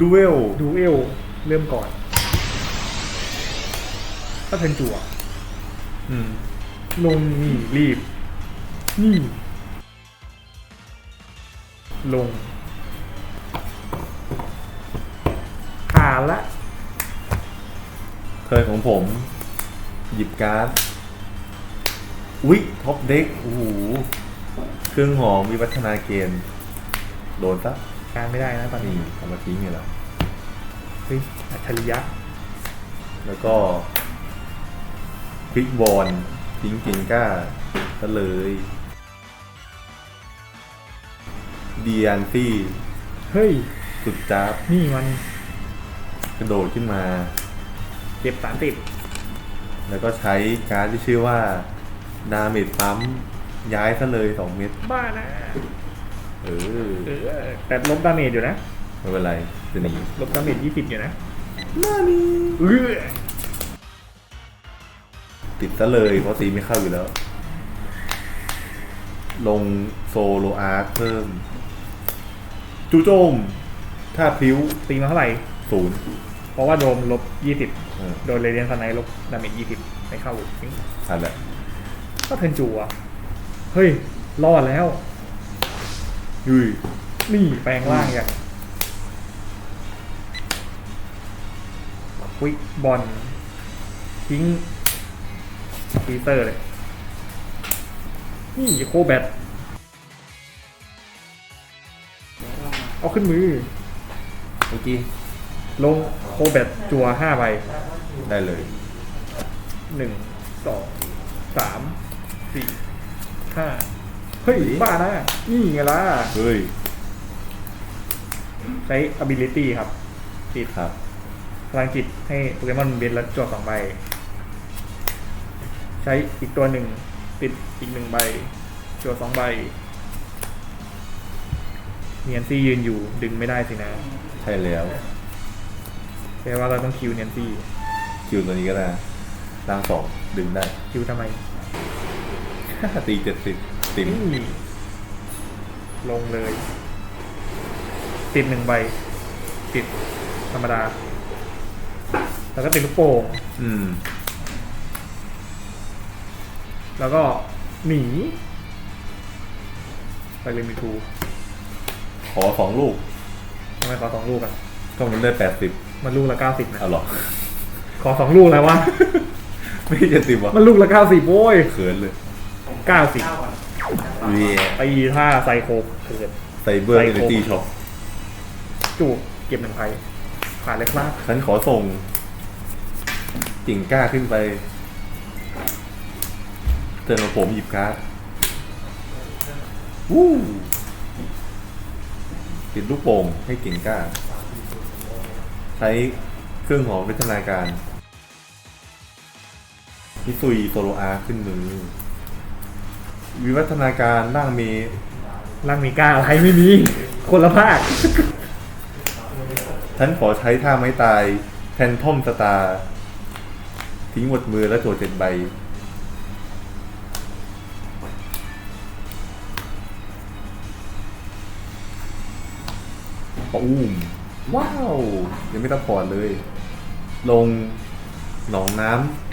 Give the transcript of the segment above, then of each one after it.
ดูเวลดูเอลเริ่มก่อน ถ้าเทนจั่วอืมลงนี่รีบ นี่ ลงผ่านละเคยของผม หยิบการ์ดอุ๊ยท็อปเด็กโอ้โหเครื่องหอมวิวัฒนาเกณฑ์โดนซะ การไม่ได้นะตอนนี่นี้เอามาทิ้งเลยเหรอเฮ้ยอัจฉริยะ แล้วก็คลิกบอลทิ้งเกงก้าซะเลยเดียนตี้เฮ้ย สุดจ้าบนี่มันกระโดดขึ้นมา เก็บสามสิบแล้วก็ใช้การ์ดที่ชื่อว่าดาเมจปั๊มย้ายซะเลยสองเม็ดบ้านะ เออเออแต่ลบดาเมจอยู่นะ ไม่เป็นไรจะหนีลบดาเมจยี่สิบอยู่นะน่านี่เออติดซะเลยเพราะตีไม่เข้าอยู่แล้ว ลงโซโลอาร์เพิ่ม จูโจม ถ้าพลิ้วตีมาเท่าไหร่ศูนย์เพราะว่าโดนลบยี่สิบเออโดนเรเดียนสไนลบดาเมจยี่สิบไม่เข้าทิ้งอันแหละก็เทนจัวเฮ้ย รอดแล้ว ยุยนี่แปลงร่างอย่างวิกบอลทิ้งปีเตอร์เลย นี่โคแบทเอาขึ้นมือ เมื่อกี้ลงโคแบทจัวห้าใบได้เลยหนึ่งสองสามสี่ห้า เฮ้ยบ้านะนี่ไงล่ะเฮ้ยใช้ ability ครับติดครับพลังจิตให้โปเกมอนเบนแล้วจั่วสองใบ ใช้อีกตัวหนึ่งติดอีกหนึ่งใบจั่วสองใบเนียนซี่ยืนอยู่ดึงไม่ได้สินะใช่แล้วแปลว่าเราต้องคิวเนียนซี่คิวตัวนี้ก็ได้ร่างสองดึงได้ คิวทำไม ตีเจ็ดสิบ ติมนี่ลงเลย ติดหนึ่งใบ ติดธรรมดา แล้วก็ติดลูกโป่งอืม แล้วก็หนีไปเลยมีทูขอสองลูกทำไมขอสองลูกอะ ก็มันได้แปดสิบมันลูกละเก้าสิบนะ เอาหรอขอสองลูกแล้ววะ ไม่เจ็ดสิบวะมันลูกละเก้าสิบโว้ยเขินเลยเก้าสิบ เวียตีท่าไซโคเกิด ไซเบอร์ไซเอโค เนจีช็อปจูบเก็บหนึ่งไพผ่านเลยครับฉันขอส่งกิ่งกล้าขึ้นไปเจอกับผมหยิบการ์ดวู้ติดลูกโป่งให้กิ่งกล้า ใช้เครื่องหอมวิทนาการมิซุยโซโลอาร์ขึ้นมือ วิวัฒนาการร่างเมร่างมีกล้าอะไรไม่มี คนละภาค ฉันขอใช้ท่าไม้ตายแทนทอมสตาร์ทิ้งหมดมือแล้วโจทย์เจ็ดใบ ปะอุ้มว้าว ยังไม่ต้องพอดเลย ลงหนองน้ำ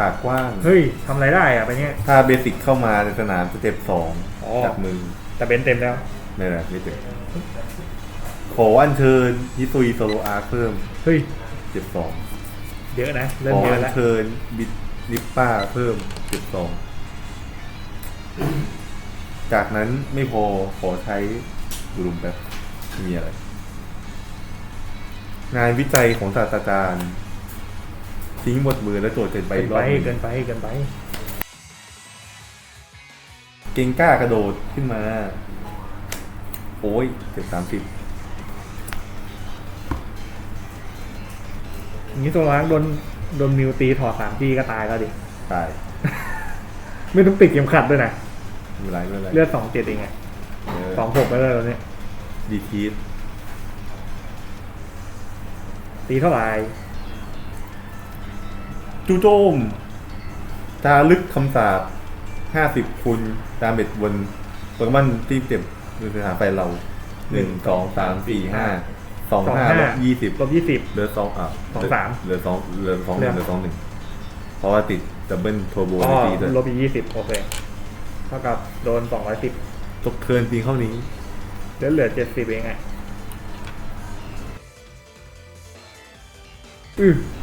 ปากกว้าง เฮ้ยทำอะไรได้อะไปเนี้ย ถ้าเบสิกเข้ามาในสนามสเต็ปสองอ๋อ จากมือแต่เบนเต็มแล้ว นี่แหละไม่เต็มขออัญเชิญฮิซุยโซโลอาร์เพิ่มเฮ้ย เจ็ดสองเยอะนะ เริ่ขมอเยอะอัญแล้ว เชิญบิดลิปป้าเพิ่มเจ็ดสองจากนั้นไม่พอขอใช้กลุ่มแบบมีอะไร งานวิจัยของศาสตราจารย์ ทิ้งหมดมือแล้วโจทย์เจ็ดใบเกิอีนกรไปอบหนึ่งเกินไปเกินไป เก่งกล้ากระโดดขึ้นมา โอ้ยเจ็ดสามสิบอย่างนี้ตัวร้างโดนโดนมิวตีถอดสามทีก็ตายแล้วดิ ตายไม่ต้องติดเข็มขัดด้วยนะ ไม่เป็นไรไม่เป็นไรเลือดสองเจ็ดเองไงสองหกไปเลยตอนนี้ดีทีสตีเท่าไหร่ จูโจมจารึกคำสาบห้าสิบคูณดาเมจบนโปเกมอนที่เจ็บมือสถานไฟเราหนึ่งสองสามสี่ห้าสองห้าลบยี่สิบลบยี่สิบเหลือสองอะสองสามเหลือสองเหลือสองหเหลืนึ่องเหลือสองหนึ่งเพราะว่าติดดับเบิลโทรโบอ๋ในอตีด้วยลบอีกยี่สิบโอเคเท่ากับโดนสองร้อยสิบตกเทิร์นตีเข้านี้เหลือเหลือเจ็ดสิบเองอะอือใ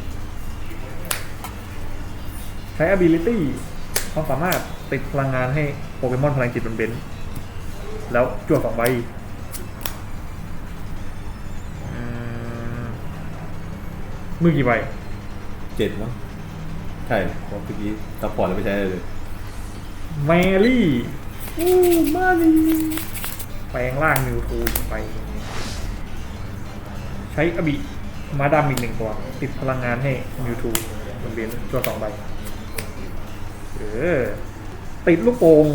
ช้ ability ความสามารถติดพลังงานให้โปเกมอนพลังจิตบนเบนซ์แล้วจวดสองใบอืมมือกี่ใบเจ็ดมั้งใช่เพราะเมื่อกี้ซัพพอร์ตแล้วไม่ใช้อะไรเลยแมรี่อู้มาดีแปลงร่างนิวทูไป ใช้อบิมาดามอีกหนึ่งตัว ติดพลังงานให้นิวทูบนเบนตัวสองใบ เออ ติดลูกโป่ง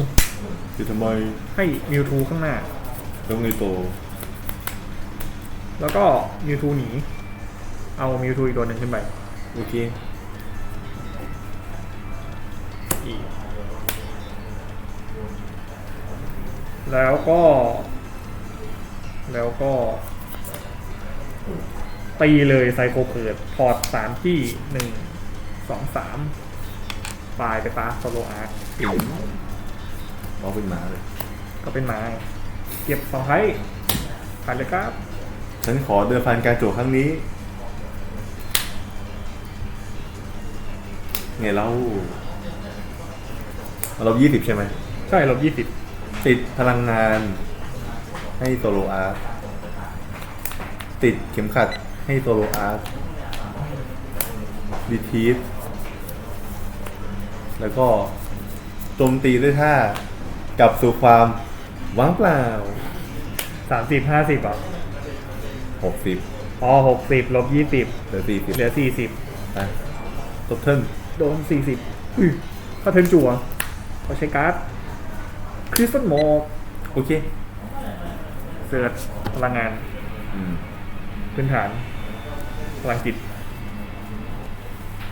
คือทำไมให้นิวทูข้างหน้า ต้องในโตแล้วก็มิวทูหนี เอามิวทูอีกตัวหนึ่งขึ้นไป โอเคอีก แล้วก็ แล้วก็ ตีเลยไซโคเพิดถอดสามที่หนึ่งสองสาม ปลายไปฟ้าโซโลอาร์ตตีเอาเป็นหมาเลย ก็เป็นไม้เก็บสองไพ่ผ่านเลยครับ ฉันขอเดินพันการโจทย์ครั้งนี้ ไงเล่าเรายี่สิบใช่ไหม ใช่ลบยี่สิบติดพลังงาน ให้โซโลอาร์ตติดเข็มขัดให้โซโลอาร์ตดีทีส แล้วก็โจมตีด้วยท่ากลับสู่ความว่างเปล่าสามสิบห้าสิบอะหกสิบอ๋อหกสิบลบยี่สิบเหลือสี่สิบเหลือสี่สิบนะตบเทิร์นโดนสี่สิบอุ้ยถ้าเทิร์นจั่วเขาใช้การ์ดคริสตัลโมกโอเคเสิร์ชพลังงานอืมพื้นฐานพลังจิต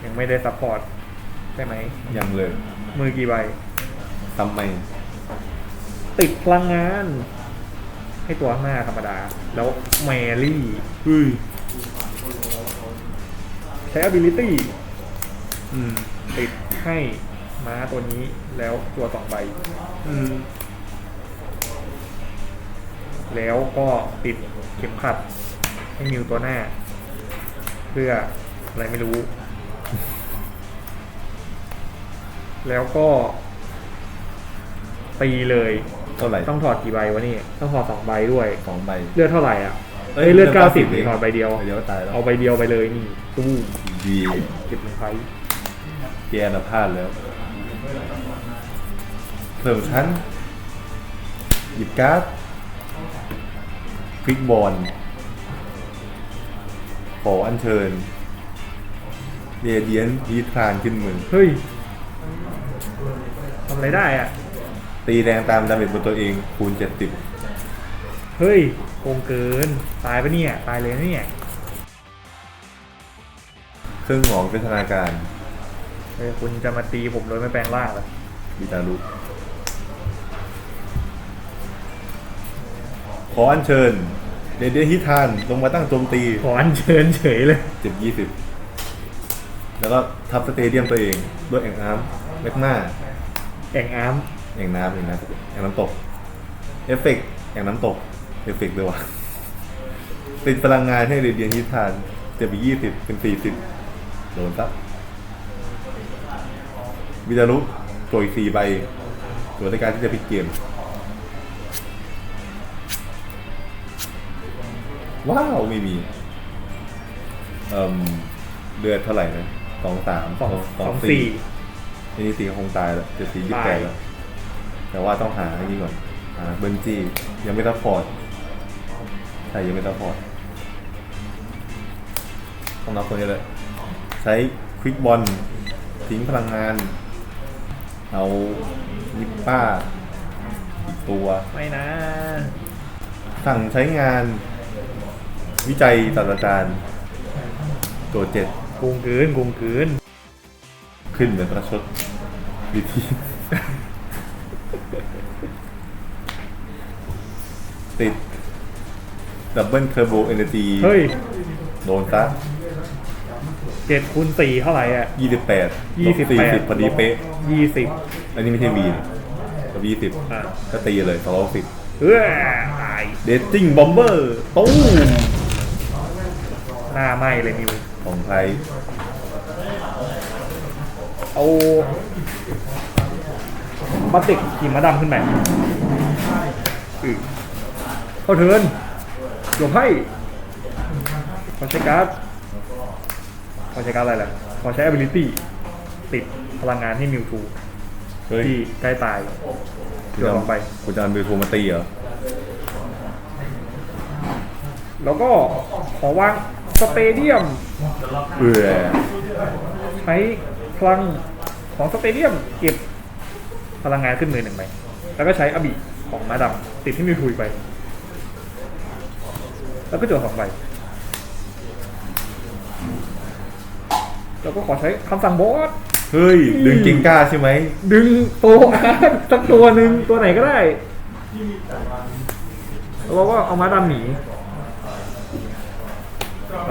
ยังไม่ได้ซัพพอร์ต ใช่ไหม ยังเลยมือกี่ใบ ทำไมติดพลังงาน ให้ตัวข้างหน้าธรรมดา แล้วแมรี่เฮ้ยใช้ ability อืม ติดให้ม้าตัวนี้แล้วตัวสองใบ อืม แล้วก็ติดเข็มขัดให้มิวตัวหน้า เพื่ออะไรไม่รู้ แล้วก็ตีเลยเท่าไหร่ต้องถอดกี่ใบวะนี่ ต้องถอดสองใบด้วย สองใบ เลือดเท่าไหร่อะเอ้เอ้ยยเลือดเลือดเก้าสิบ90เองถอดใบเดียวใบเดียวก็ตายแล้ว เอาใบเดียวไปเลยนี่ตู้ดีเก็บหนึ่งไฟแกน่ะพลาดแล้วเพิ่มชั้น หยิบการ์ดคลิกบอลขออัญเชิญเรเดียนพีทรานขึ้นมือ เฮ้ย ทำอะไรได้อะ ตีแรงตามดาเมจบนตัวเองคูณ70เฮ้ยโกงเกิน ตายปะเนี่ย ตายเลยนะเนี่ยเครื่องหมองเป็นธนาการเฮ้ยคุณจะมาตีผมโดยไม่แปลงร่างเหรอบิตารุขออัญเชิญเรเดียนฮิทานลงมาตั้งโจมตี ขออัญเชิญเฉยเลย เจ็บยี่สิบ แล้วก็ทับสเตเดียมตัวเองด้วยแอ่งน้ำเล็กมาแอ่งอาร์มแอ่งน้ำแอ่งน้ำแอ่งน้ำตก เอฟเฟกต์แอ่งน้ำตก เอฟเฟกต์ด้วยวะติดพลังงานให้เรเดียนฮิทานเจ็บไปยี่สิบเป็นสี่สิบโดนซับวิจารุตัวอีกสี่ใบตัวในการที่จะพลิกเกม ว้าว ไม่มีเอ่มเลือดเท่าไหร่นะ สองสามสองสองสี่ทีนี้สีก็คงตายแล้วจะสียี่สิบแปดแล้ว แต่ว่าต้องหาอันนี้ก่อนหาเบิร์นจี้ยังไม่ซัพพอร์ตใช่ยังไม่ซัพพอร์ตต้องนับตัวนี้เลยใช้ควิกบอลทิ้งพลังงาน เอานิปป้าอีกตัวไม่นะ สั่งใช้งานวิจัยศาสตราจารย์ตัวเจ็ดโกงเกินโกงเกินขึ้นเหมือนประชดวิธีติดดับเบิลเทอร์โบเอเนจีเฮ้ย โดนซะเจ็ดคูณสี่เท่าไหร่อะ ยี่สิบแปดยี่สิบสี่แปดสิบพอดีเป๊ะ ยี่สิบอันนี้ไม่ใช่วีกับยี่สิบอะ ก็ตีเลยสองร้อยสิบเอ้อตายเดตติ้งบอมเบอร์ตู้มหน้าไหมเลยนิว ของไทย เอาพลาสติกขีมะดำขึ้นไปอือเข้าเทิร์นหลบให้ขอใช้การ์ดขอใช้การ์ดอะไรล่ะขอใช้ ability ติดพลังงานให้มิวทูเฮ้ย ที่ใกล้ตายคุณเดี๋ยวจะลงไป คุณจะเอาบิวทูมาตีเหรอแล้วก็ขอวาง สเตเดียมเอื่อใช้พลังของสเตเดียมเก็บพลังงานขึ้นมือหนึ่งใบแล้วก็ใช้อบิของม้าดำติดที่มิวทูอีกใบแล้วก็จดสองใบแล้วก็ขอใช้คำสั่งบอสเฮ้ย ดึงกิงก้าใช่ไหม ดึงตัวอาร์ตสักตัวหนึ่งตัวไหนก็ได้ แล้วเราก็เอาม้าดำหนี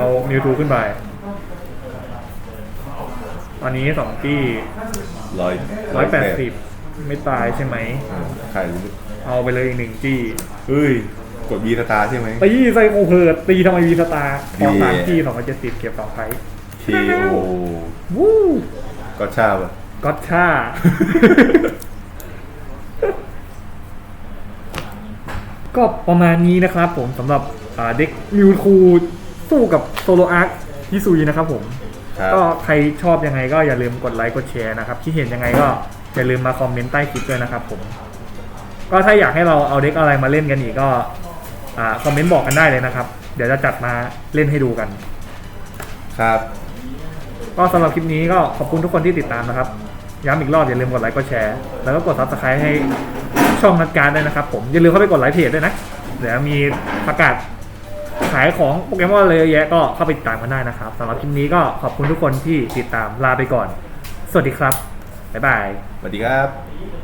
เอามิวทูขึ้นไปตอนนี้สองที่ร้อยร้อยแปดสิบไม่ตายใช่ไหม ใครเอาไปเลยอีกหนึ่งจี้เฮ้ย กดบีสตาร์ใช่ไหมตีไซโคเพิร์ดตีทำไมวีสตาร์ทองสามดีจี้สองร้อยเจ็ดสิบเก็บสองไพเคโอวู้ก็ชาบอะก็อตช่าก็ประมาณนี้นะครับผมสำหรับอ่าเด็กมิวคู สู้กับโซโลอาร์คฮิซุยนะครับผม ครับก็ใครชอบยังไงก็อย่าลืมกดไลค์กดแชร์นะครับที่เห็นยังไงก็อย่าลืมมาคอมเมนต์ใต้คลิปด้วยนะครับผม ก็ถ้าอยากให้เราเอาเด็กอะไรมาเล่นกันอีกก็อ่าคอมเมนต์บอกกันได้เลยนะครับ เดี๋ยวจะจัดมาเล่นให้ดูกัน ครับ ก็สำหรับคลิปนี้ก็ขอบคุณทุกคนที่ติดตามนะครับ ย้ำอีกรอบอย่าลืมกดไลค์กดแชร์ แล้วก็กด subscribe ให้ช่องนัดการด้วยนะครับผม อย่าลืมเข้าไปกดไลค์เพจด้วยนะ เดี๋ยวมีประกาศ ขายของโปเกมอนเลยเยอะแยะก็เข้าไปติดตามกันได้นะครับสำหรับคลิปนี้ก็ขอบคุณทุกคนที่ติดตามลาไปก่อน สวัสดีครับ บ๊ายบาย สวัสดีครับ